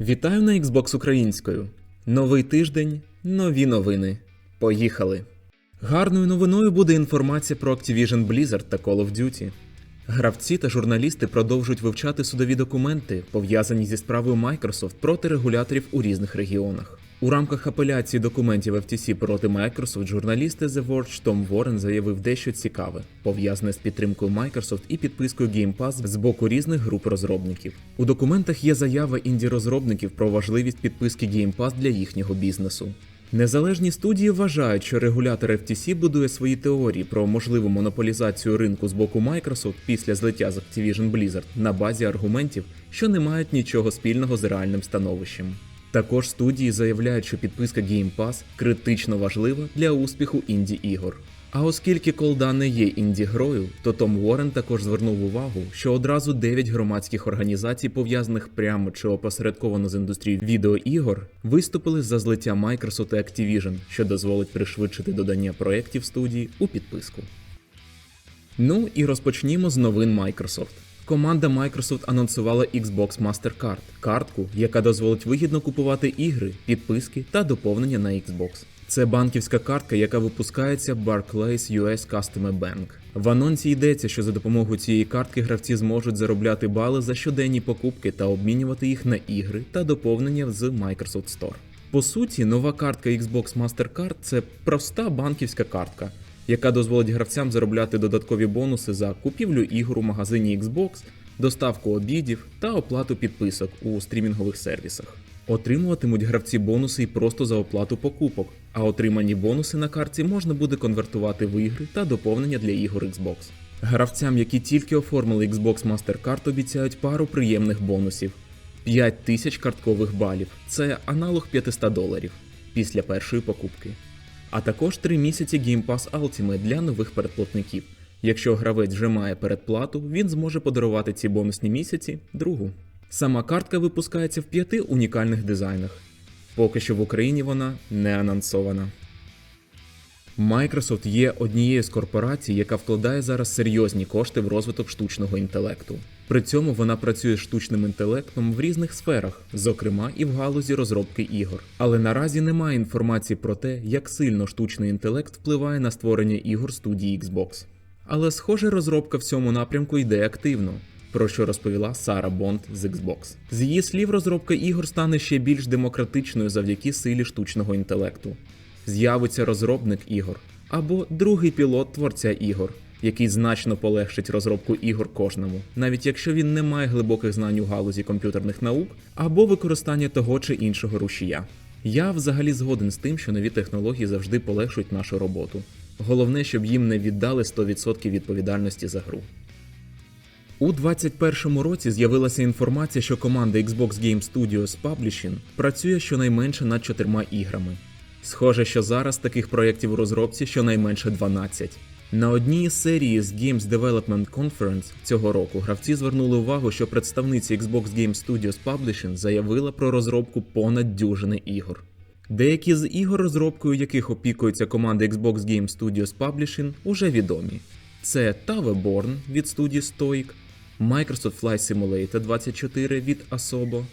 Вітаю на Xbox українською. Новий тиждень, нові новини. Поїхали. Гарною новиною буде інформація про Activision Blizzard та Call of Duty. Гравці та журналісти продовжують вивчати судові документи, пов'язані зі справою Microsoft проти регуляторів у різних регіонах. У рамках апеляції документів FTC проти Microsoft журналісти The Verge Том Ворен заявив дещо цікаве, пов'язане з підтримкою Microsoft і підпискою Game Pass з боку різних груп розробників. У документах є заява інді-розробників про важливість підписки Game Pass для їхнього бізнесу. Незалежні студії вважають, що регулятор FTC будує свої теорії про можливу монополізацію ринку з боку Microsoft після злиття з Activision Blizzard на базі аргументів, що не мають нічого спільного з реальним становищем. Також студії заявляють, що підписка Game Pass критично важлива для успіху інді ігор. А оскільки колда не є інді грою, то Том Уоррен також звернув увагу, що одразу 9 громадських організацій, пов'язаних прямо чи опосередковано з індустрією відеоігор, виступили за злиття Microsoft і Activision, що дозволить пришвидшити додання проєктів студії у підписку. Ну і розпочнімо з новин Microsoft. Команда Microsoft анонсувала Xbox Mastercard – картку, яка дозволить вигідно купувати ігри, підписки та доповнення на Xbox. Це банківська картка, яка випускається Barclays US Customer Bank. В анонсі йдеться, що за допомогою цієї картки гравці зможуть заробляти бали за щоденні покупки та обмінювати їх на ігри та доповнення з Microsoft Store. По суті, нова картка Xbox Mastercard – це проста банківська картка, яка дозволить гравцям заробляти додаткові бонуси за купівлю ігор у магазині Xbox, доставку обідів та оплату підписок у стрімінгових сервісах. Отримуватимуть гравці бонуси і просто за оплату покупок, а отримані бонуси на карті можна буде конвертувати в ігри та доповнення для ігор Xbox. Гравцям, які тільки оформили Xbox Mastercard, обіцяють пару приємних бонусів: 5 тисяч карткових балів це аналог 500 доларів після першої покупки. А також 3 місяці Game Pass Ultimate для нових передплатників. Якщо гравець вже має передплату, він зможе подарувати ці бонусні місяці другу. Сама картка випускається в п'яти унікальних дизайнах. Поки що в Україні вона не анонсована. Microsoft є однією з корпорацій, яка вкладає зараз серйозні кошти в розвиток штучного інтелекту. При цьому вона працює з штучним інтелектом в різних сферах, зокрема і в галузі розробки ігор. Але наразі немає інформації про те, як сильно штучний інтелект впливає на створення ігор студії Xbox. Але схоже, розробка в цьому напрямку йде активно про що розповіла Сара Бонд з Xbox. З її слів, розробка ігор стане ще більш демократичною завдяки силі штучного інтелекту. З'явиться розробник ігор або другий пілот творця ігор, який значно полегшить розробку ігор кожному, навіть якщо він не має глибоких знань у галузі комп'ютерних наук або використання того чи іншого рушія. Я взагалі згоден з тим, що нові технології завжди полегшують нашу роботу. Головне, щоб їм не віддали 100% відповідальності за гру. У 2021 році з'явилася інформація, що команда Xbox Game Studios Publishing працює щонайменше над чотирма іграми. Схоже, що зараз таких проєктів у розробці щонайменше 12. На одній із серії з Games Development Conference цього року гравці звернули увагу, що представниця Xbox Game Studios Publishing заявила про розробку понад дюжини ігор. Деякі з ігор, розробкою яких опікується команда Xbox Game Studios Publishing, уже відомі. Це Tave Born від студії Stoic, Microsoft Flight Simulator 24 від Asobo,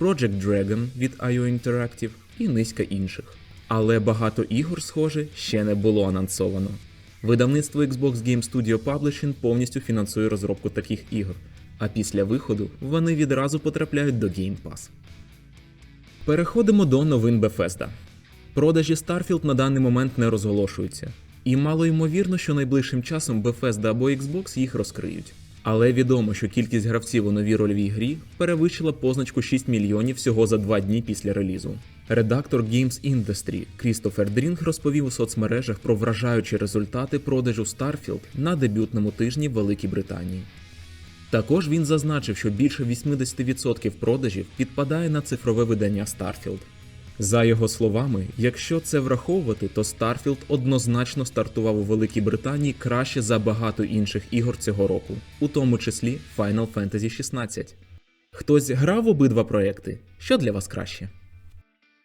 Project Dragon від IO Interactive і низка інших. Але багато ігор, схоже, ще не було анонсовано. Видавництво Xbox Game Studio Publishing повністю фінансує розробку таких ігор, а після виходу вони відразу потрапляють до Game Pass. Переходимо до новин Bethesda. Продажі Starfield на даний момент не розголошуються, і мало ймовірно, що найближчим часом Bethesda або Xbox їх розкриють. Але відомо, що кількість гравців у новій рольовій грі перевищила позначку 6 мільйонів всього за два дні після релізу. Редактор Games Industry Крістофер Дрінг розповів у соцмережах про вражаючі результати продажу Starfield на дебютному тижні в Великій Британії. Також він зазначив, що більше 80% продажів підпадає на цифрове видання Starfield. За його словами, якщо це враховувати, то Starfield однозначно стартував у Великій Британії краще за багато інших ігор цього року, у тому числі Final Fantasy 16. Хтось грав обидва проекти? Що для вас краще?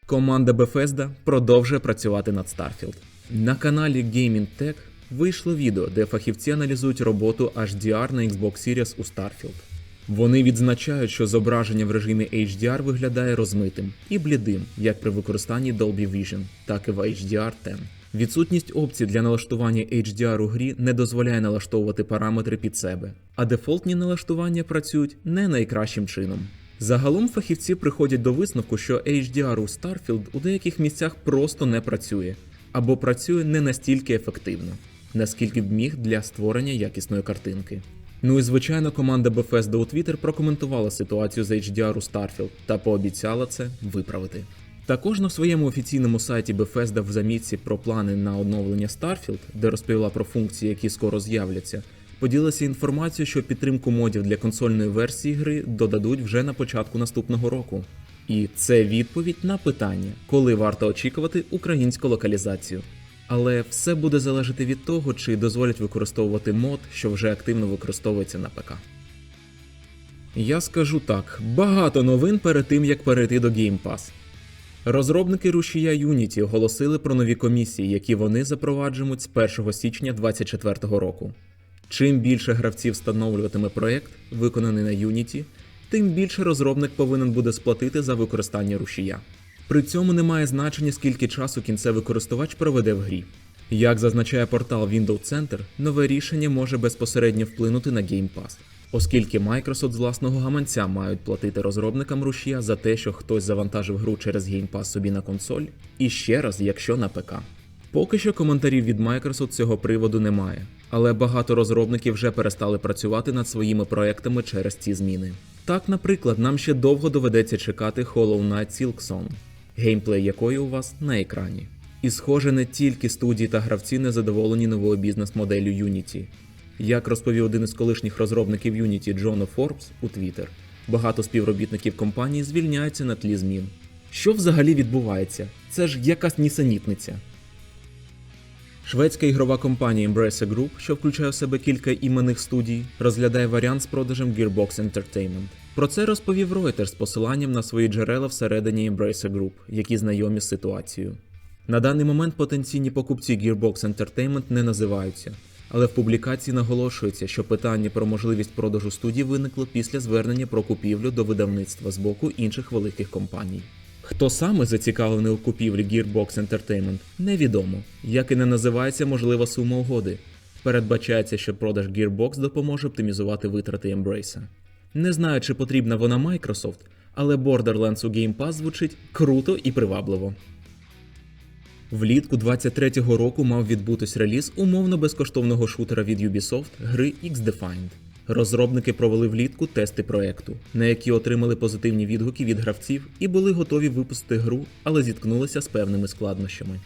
Команда Bethesda продовжує працювати над Starfield. На каналі Gaming Tech вийшло відео, де фахівці аналізують роботу HDR на Xbox Series у Starfield. Вони відзначають, що зображення в режимі HDR виглядає розмитим і блідим, як при використанні Dolby Vision, так і в HDR 10. Відсутність опцій для налаштування HDR у грі не дозволяє налаштовувати параметри під себе, а дефолтні налаштування працюють не найкращим чином. Загалом фахівці приходять до висновку, що HDR у Starfield у деяких місцях просто не працює або працює не настільки ефективно, наскільки б міг для створення якісної картинки. Ну і звичайно, команда Bethesda у Twitter прокоментувала ситуацію з HDR у Starfield та пообіцяла це виправити. Також на своєму офіційному сайті Bethesda в замітці про плани на оновлення Starfield, де розповіла про функції, які скоро з'являться, поділилася інформацією, що підтримку модів для консольної версії гри додадуть вже на початку наступного року. І це відповідь на питання, коли варто очікувати українську локалізацію. Але все буде залежати від того, чи дозволять використовувати мод, що вже активно використовується на ПК. Я скажу так: багато новин перед тим як перейти до Game Pass. Розробники рушія Unity оголосили про нові комісії, які вони запроваджують з 1 січня 2024 року. Чим більше гравців встановлюватиме проект, виконаний на Unity, тим більше розробник повинен буде сплатити за використання рушія. При цьому немає значення, скільки часу кінцевий користувач проведе в грі. Як зазначає портал Windows Center, нове рішення може безпосередньо вплинути на Game Pass, оскільки Microsoft з власного гаманця мають платити розробникам рушія за те, що хтось завантажив гру через Game Pass собі на консоль, і ще раз, якщо на ПК. Поки що коментарів від Microsoft цього приводу немає, але багато розробників вже перестали працювати над своїми проектами через ці зміни. Так, наприклад, нам ще довго доведеться чекати Hollow Knight Silksong, геймплей якої у вас на екрані. І схоже, не тільки студії та гравці не задоволені новою бізнес-моделлю Unity. Як розповів один із колишніх розробників Unity Джона Форбс у Twitter, багато співробітників компанії звільняються на тлі змін. Що взагалі відбувається? Це ж якась нісенітниця. Шведська ігрова компанія Embracer Group, що включає в себе кілька іменних студій, розглядає варіант з продажем Gearbox Entertainment. Про це розповів Reuters з посиланням на свої джерела всередині Embracer Group, які знайомі з ситуацією. На даний момент потенційні покупці Gearbox Entertainment не називаються, але в публікації наголошується, що питання про можливість продажу студії виникло після звернення про купівлю до видавництва з боку інших великих компаній. Хто саме зацікавлений у купівлі Gearbox Entertainment, невідомо, як і не називається можлива сума угоди. Передбачається, що продаж Gearbox допоможе оптимізувати витрати Embrace. Не знаю, чи потрібна вона Microsoft, але Borderlands у Game Pass звучить круто і привабливо. Влітку 23-го року мав відбутись реліз умовно безкоштовного шутера від Ubisoft гри X-Defined. Розробники провели влітку тести проекту, на які отримали позитивні відгуки від гравців і були готові випустити гру, але зіткнулися з певними складнощами.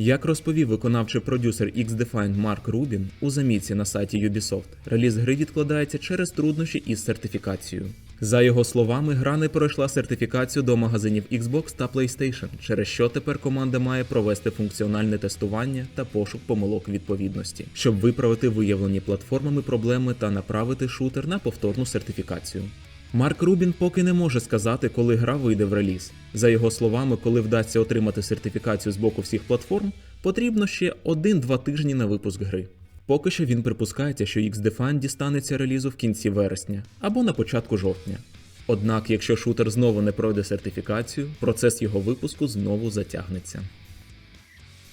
Як розповів виконавчий продюсер X-Defined Марк Рубін у замітці на сайті Ubisoft, реліз гри відкладається через труднощі із сертифікацією. За його словами, гра не пройшла сертифікацію до магазинів Xbox та PlayStation, через що тепер команда має провести функціональне тестування та пошук помилок відповідності, щоб виправити виявлені платформами проблеми та направити шутер на повторну сертифікацію. Марк Рубін поки не може сказати, коли гра вийде в реліз. За його словами, коли вдасться отримати сертифікацію з боку всіх платформ, потрібно ще 1-2 тижні на випуск гри. Поки що він припускається, що X-Define дістанеться релізу в кінці вересня або на початку жовтня. Однак, якщо шутер знову не пройде сертифікацію, процес його випуску знову затягнеться.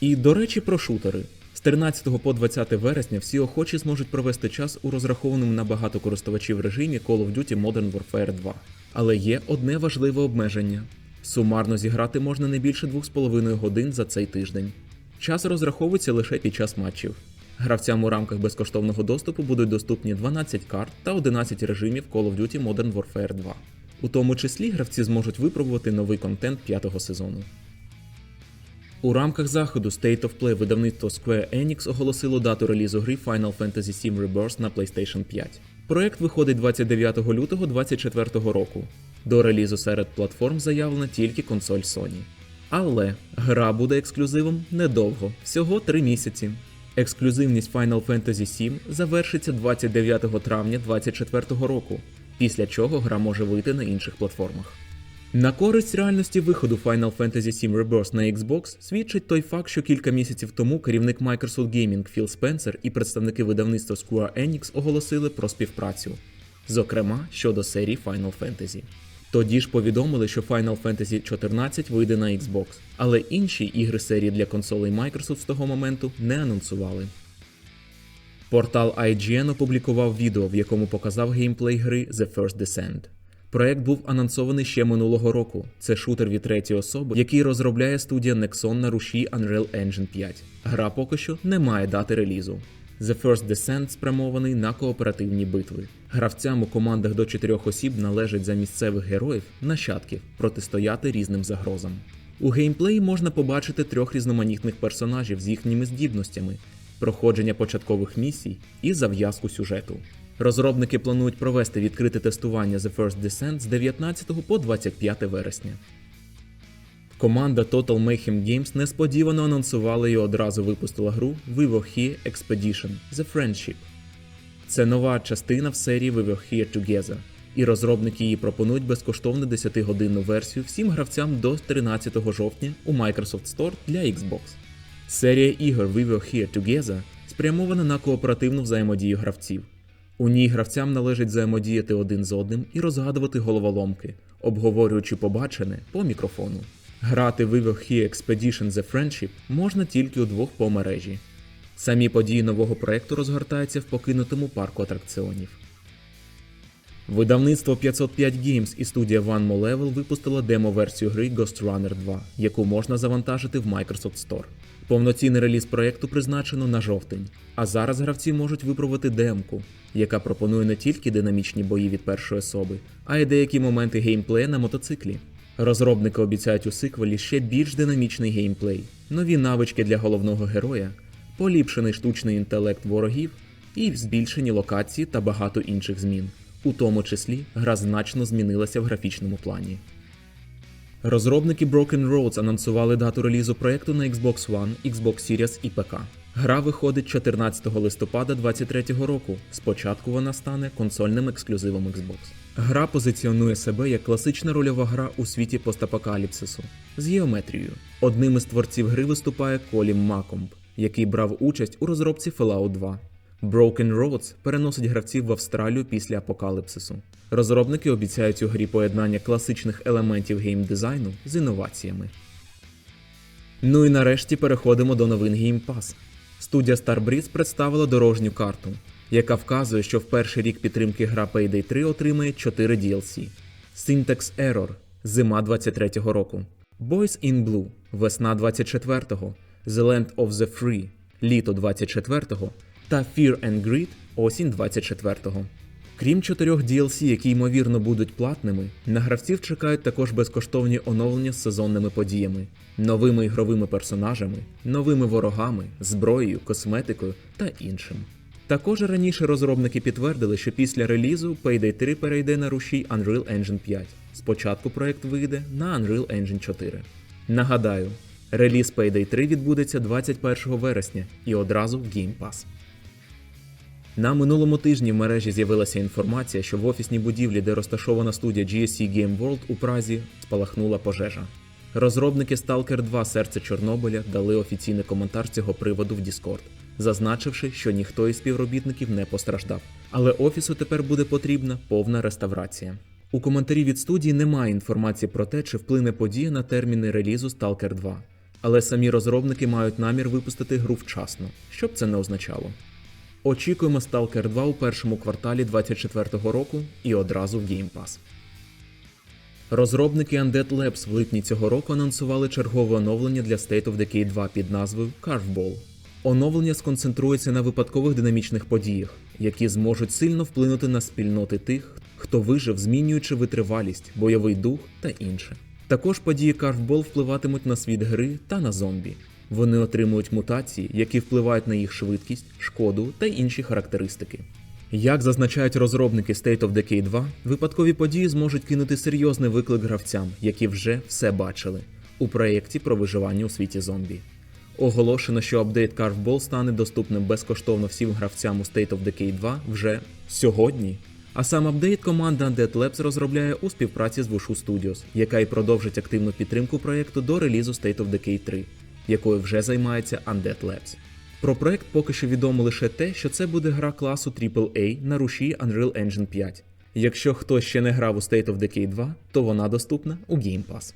І до речі, про шутери. З 13 по 20 вересня всі охочі зможуть провести час у розрахованому на багато користувачів режимі Call of Duty Modern Warfare 2. Але є одне важливе обмеження: сумарно зіграти можна не більше 2,5 годин за цей тиждень. Час розраховується лише під час матчів. Гравцям у рамках безкоштовного доступу будуть доступні 12 карт та 11 режимів Call of Duty Modern Warfare 2. У тому числі гравці зможуть випробувати новий контент п'ятого сезону. У рамках заходу State of Play видавництво Square Enix оголосило дату релізу гри Final Fantasy VII Rebirth на PlayStation 5. Проект виходить 29 лютого 2024 року. До релізу серед платформ заявлена тільки консоль Sony. Але гра буде ексклюзивом недовго, всього 3 місяці. Ексклюзивність Final Fantasy VII завершиться 29 травня 2024 року, після чого гра може вийти на інших платформах. На користь реальності виходу Final Fantasy VII Rebirth на Xbox свідчить той факт, що кілька місяців тому керівник Microsoft Gaming Філ Спенсер і представники видавництва Square Enix оголосили про співпрацю. зокрема щодо серії Final Fantasy. Тоді ж повідомили, що Final Fantasy 14 вийде на Xbox, але інші ігри серії для консолей Microsoft з того моменту не анонсували. Портал IGN опублікував відео, в якому показав геймплей гри The First Descent. Проект був анонсований ще минулого року. Це шутер від третьої особи, який розробляє студія Nexon на руші Unreal Engine 5. Гра поки що не має дати релізу. The First Descent спрямований на кооперативні битви. Гравцям у командах до чотирьох осіб належить за місцевих героїв, нащадків, протистояти різним загрозам. У геймплеї можна побачити трьох різноманітних персонажів з їхніми здібностями, проходження початкових місій і зав'язку сюжету. Розробники планують провести відкрите тестування The First Descent з 19 по 25 вересня. Команда Total Mayhem Games несподівано анонсувала і одразу випустила гру Vivo Expedition The Friendship. Це нова частина в серії Vivo Together, і розробники її пропонують безкоштовну 10-годинну версію всім гравцям до 13 жовтня у Microsoft Store для Xbox. Серія ігор Vivo Together спрямована на кооперативну взаємодію гравців. У ній гравцям належить взаємодіяти один з одним і розгадувати головоломки, обговорюючи побачене по мікрофону. Грати в Vivo Expedition The Friendship можна тільки удвох по мережі. Самі події нового проекту розгортаються в покинутому парку атракціонів. Видавництво 505 Games і студія One More Level випустила демо-версію гри Ghost Runner 2, яку можна завантажити в Microsoft Store. Повноцінний реліз проекту призначено на жовтень, а зараз гравці можуть випробувати демку, яка пропонує не тільки динамічні бої від першої особи, а й деякі моменти геймплея на мотоциклі. Розробники обіцяють у сиквелі ще більш динамічний геймплей, нові навички для головного героя, поліпшений штучний інтелект ворогів і збільшені локації та багато інших змін. У тому числі гра значно змінилася в графічному плані. Розробники Broken Roads анонсували дату релізу проекту на Xbox One, Xbox Series і ПК. Гра виходить 14 листопада 2023 року. Спочатку вона стане консольним ексклюзивом Xbox. Гра позиціонує себе як класична рольова гра у світі постапокаліпсису з геометрією. Одним із творців гри виступає Колім Макомб, який брав участь у розробці Fallout 2. Broken Roads переносить гравців в Австралію після апокаліпсису. Розробники обіцяють у грі поєднання класичних елементів геймдизайну з інноваціями. Ну і нарешті переходимо до новин Game Pass. Студія Starbreeze представила дорожню карту, яка вказує, що в перший рік підтримки гра Payday 3 отримає 4 DLC. Syntax Error зима 23-го року. Boys in Blue весна 24-го, The Land of the Free літо 24-го та Fear and Greed осінь 24-го. Крім чотирьох DLC, які ймовірно будуть платними, на гравців чекають також безкоштовні оновлення з сезонними подіями, новими ігровими персонажами, новими ворогами, зброєю, косметикою та іншим. Також раніше розробники підтвердили, що після релізу Payday 3 перейде на рушій Unreal Engine 5. Спочатку проект вийде на Unreal Engine 4. Нагадаю, реліз Payday 3 відбудеться 21 вересня і одразу в Game Pass. На минулому тижні в мережі з'явилася інформація, що в офісній будівлі, де розташована студія GSC Game World у Празі, спалахнула пожежа. Розробники Stalker 2 Серце Чорнобиля дали офіційний коментар з цього приводу в Discord, зазначивши, що ніхто із співробітників не постраждав. Але офісу тепер буде потрібна повна реставрація. У коментарі від студії немає інформації про те, чи вплине подія на терміни релізу Stalker 2. Але самі розробники мають намір випустити гру вчасно, що б це не означало. Очікуємо Stalker 2 у першому кварталі 2024 року і одразу в Game Pass. Розробники Undead Labs в липні цього року анонсували чергове оновлення для State of Decay 2 під назвою Carveball. Оновлення сконцентрується на випадкових динамічних подіях, які зможуть сильно вплинути на спільноти тих, хто вижив, змінюючи витривалість, бойовий дух та інше. Також події Carveball впливатимуть на світ гри та на зомбі. Вони отримують мутації, які впливають на їх швидкість, шкоду та інші характеристики. Як зазначають розробники State of Decay 2, випадкові події зможуть кинути серйозний виклик гравцям, які вже все бачили у проєкті про виживання у світі зомбі. Оголошено, що апдейт Carveball стане доступним безкоштовно всім гравцям у State of Decay 2 вже сьогодні. А сам апдейт команда Undead Labs розробляє у співпраці з Wushu Studios, яка й продовжить активну підтримку проєкту до релізу State of Decay 3, якою вже займається Undead Labs. Про проект поки що відомо лише те, що це буде гра класу AAA на руші Unreal Engine 5, Якщо хтось ще не грав у State of Decay 2, то вона доступна у Game Pass.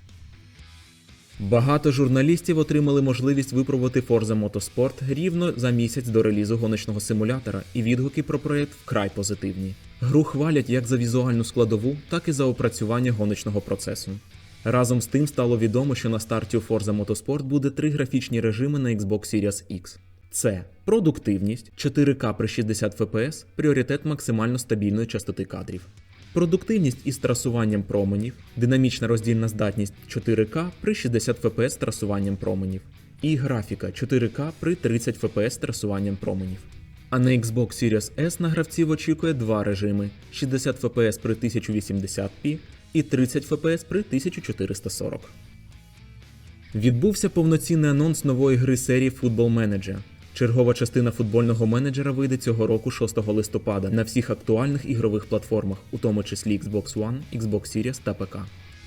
Багато журналістів отримали можливість випробувати Forza Motorsport рівно за місяць до релізу гоночного симулятора, і відгуки про проект вкрай позитивні. Гру хвалять як за візуальну складову, так і за опрацювання гоночного процесу. Разом з тим стало відомо, що на старті у Forza Motorsport буде три графічні режими на Xbox Series X. Це продуктивність 4К при 60 FPS, пріоритет максимально стабільної частоти кадрів. Продуктивність із трасуванням променів, динамічна роздільна здатність 4К при 60 FPS трасуванням променів, і графіка 4К при 30 FPS з трасуванням променів. А на Xbox Series S на гравців очікує два режими: 60 FPS при 1080p і 30 FPS при 1440. Відбувся повноцінний анонс нової гри серії Football Manager. Чергова частина футбольного менеджера вийде цього року 6 листопада на всіх актуальних ігрових платформах, у тому числі Xbox One, Xbox Series та ПК.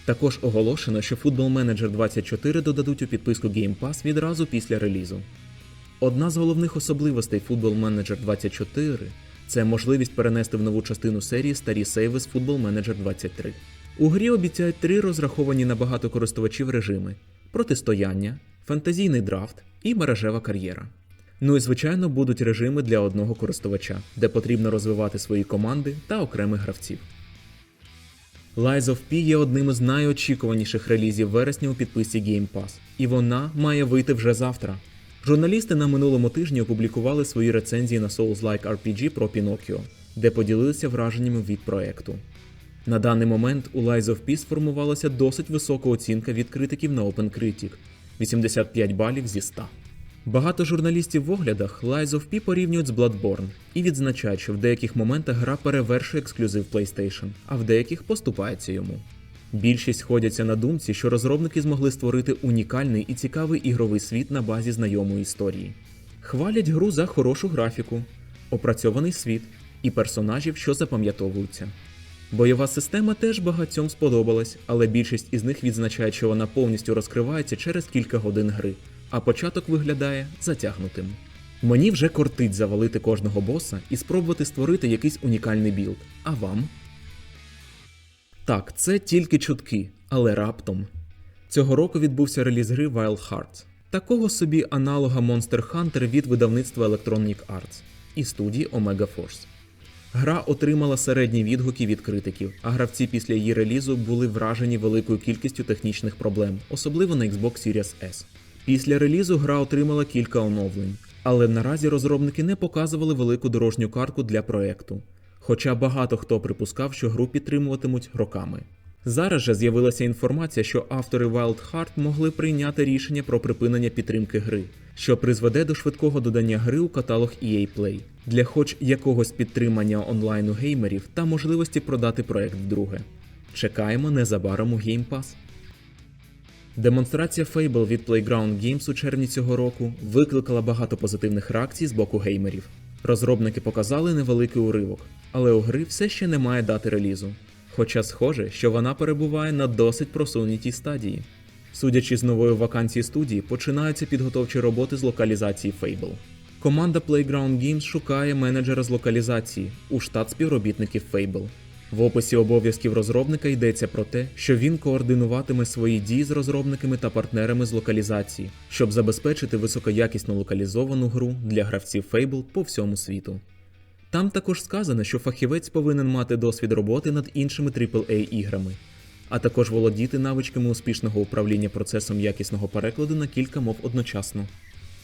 Також оголошено, що Football Manager 24 додадуть у підписку Game Pass відразу після релізу. Одна з головних особливостей Football Manager 24 це можливість перенести в нову частину серії старі сейви з Football Manager 23. У грі обіцяють три розраховані на багато користувачів режими: протистояння, фантазійний драфт і мережева кар'єра. Ну і звичайно будуть режими для одного користувача, де потрібно розвивати свої команди та окремих гравців. Lies of P є одним із найочікуваніших релізів вересня у підписці Game Pass, і вона має вийти вже завтра. Журналісти на минулому тижні опублікували свої рецензії на Souls-like RPG про Pinocchio, де поділилися враженнями від проекту. На даний момент у Lies of P сформувалася досить висока оцінка від критиків на OpenCritic – 85 балів зі 100. Багато журналістів в оглядах Lies of P порівнюють з Bloodborne і відзначають, що в деяких моментах гра перевершує ексклюзив PlayStation, а в деяких поступається йому. Більшість сходяться на думці, що розробники змогли створити унікальний і цікавий ігровий світ на базі знайомої історії. Хвалять гру за хорошу графіку, опрацьований світ і персонажів, що запам'ятовуються. Бойова система теж багатьом сподобалась, але більшість із них відзначає, що вона повністю розкривається через кілька годин гри, а початок виглядає затягнутим. Мені вже кортить завалити кожного боса і спробувати створити якийсь унікальний білд. А вам? Так, це тільки чутки, але раптом. Цього року відбувся реліз гри Wild Hearts, такого собі аналога Monster Hunter від видавництва Electronic Arts і студії Omega Force. Гра отримала середні відгуки від критиків, а гравці після її релізу були вражені великою кількістю технічних проблем, особливо на Xbox Series S. Після релізу гра отримала кілька оновлень, але наразі розробники не показували велику дорожню картку для проекту. Хоча багато хто припускав, що гру підтримуватимуть роками. Зараз же з'явилася інформація, що автори Wild Heart могли прийняти рішення про припинення підтримки гри, що призведе до швидкого додання гри у каталог EA Play для хоч якогось підтримання онлайну геймерів та можливості продати проект вдруге. Чекаємо незабаром у Game Pass. Демонстрація Fable від Playground Games у червні цього року викликала багато позитивних реакцій з боку геймерів. Розробники показали невеликий уривок, але у гри все ще немає дати релізу. Хоча схоже, що вона перебуває на досить просунутій стадії. Судячи з нової вакансії студії, починаються підготовчі роботи з локалізації Fable. Команда Playground Games шукає менеджера з локалізації у штат співробітників Fable. В описі обов'язків розробника йдеться про те, що він координуватиме свої дії з розробниками та партнерами з локалізації, щоб забезпечити високоякісно локалізовану гру для гравців Fable по всьому світу. Там також сказано, що фахівець повинен мати досвід роботи над іншими AAA іграми, а також володіти навичками успішного управління процесом якісного перекладу на кілька мов одночасно.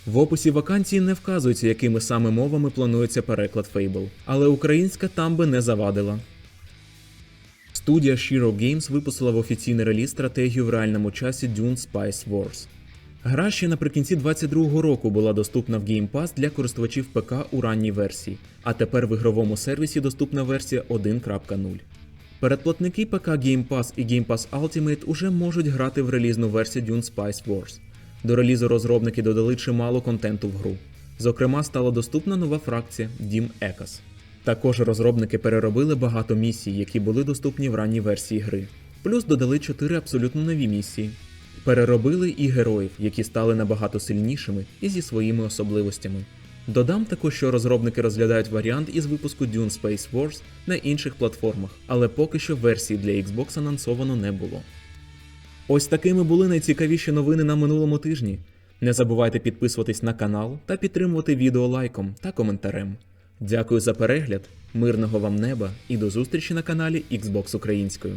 В описі вакансії не вказується, якими саме мовами планується переклад Fable, але українська там би не завадила. Студія Shiro Games випустила в офіційний реліз стратегію в реальному часі Dune Spice Wars. Гра ще наприкінці 2022 року була доступна в Game Pass для користувачів ПК у ранній версії, а тепер в ігровому сервісі доступна версія 1.0. Передплатники ПК Game Pass і Game Pass Ultimate уже можуть грати в релізну версію Dune Spice Wars. До релізу розробники додали чимало контенту в гру. Зокрема, стала доступна нова фракція Дім Екас. Також розробники переробили багато місій, які були доступні в ранній версії гри. Плюс додали 4 абсолютно нові місії. Переробили і героїв, які стали набагато сильнішими і зі своїми особливостями. Додам також, що розробники розглядають варіант із випуску Dune Space Wars на інших платформах, але поки що версії для Xbox анонсовано не було. Ось такими були найцікавіші новини на минулому тижні. Не забувайте підписуватись на канал та підтримувати відео лайком та коментарем. Дякую за перегляд, мирного вам неба і до зустрічі на каналі Xbox Українською.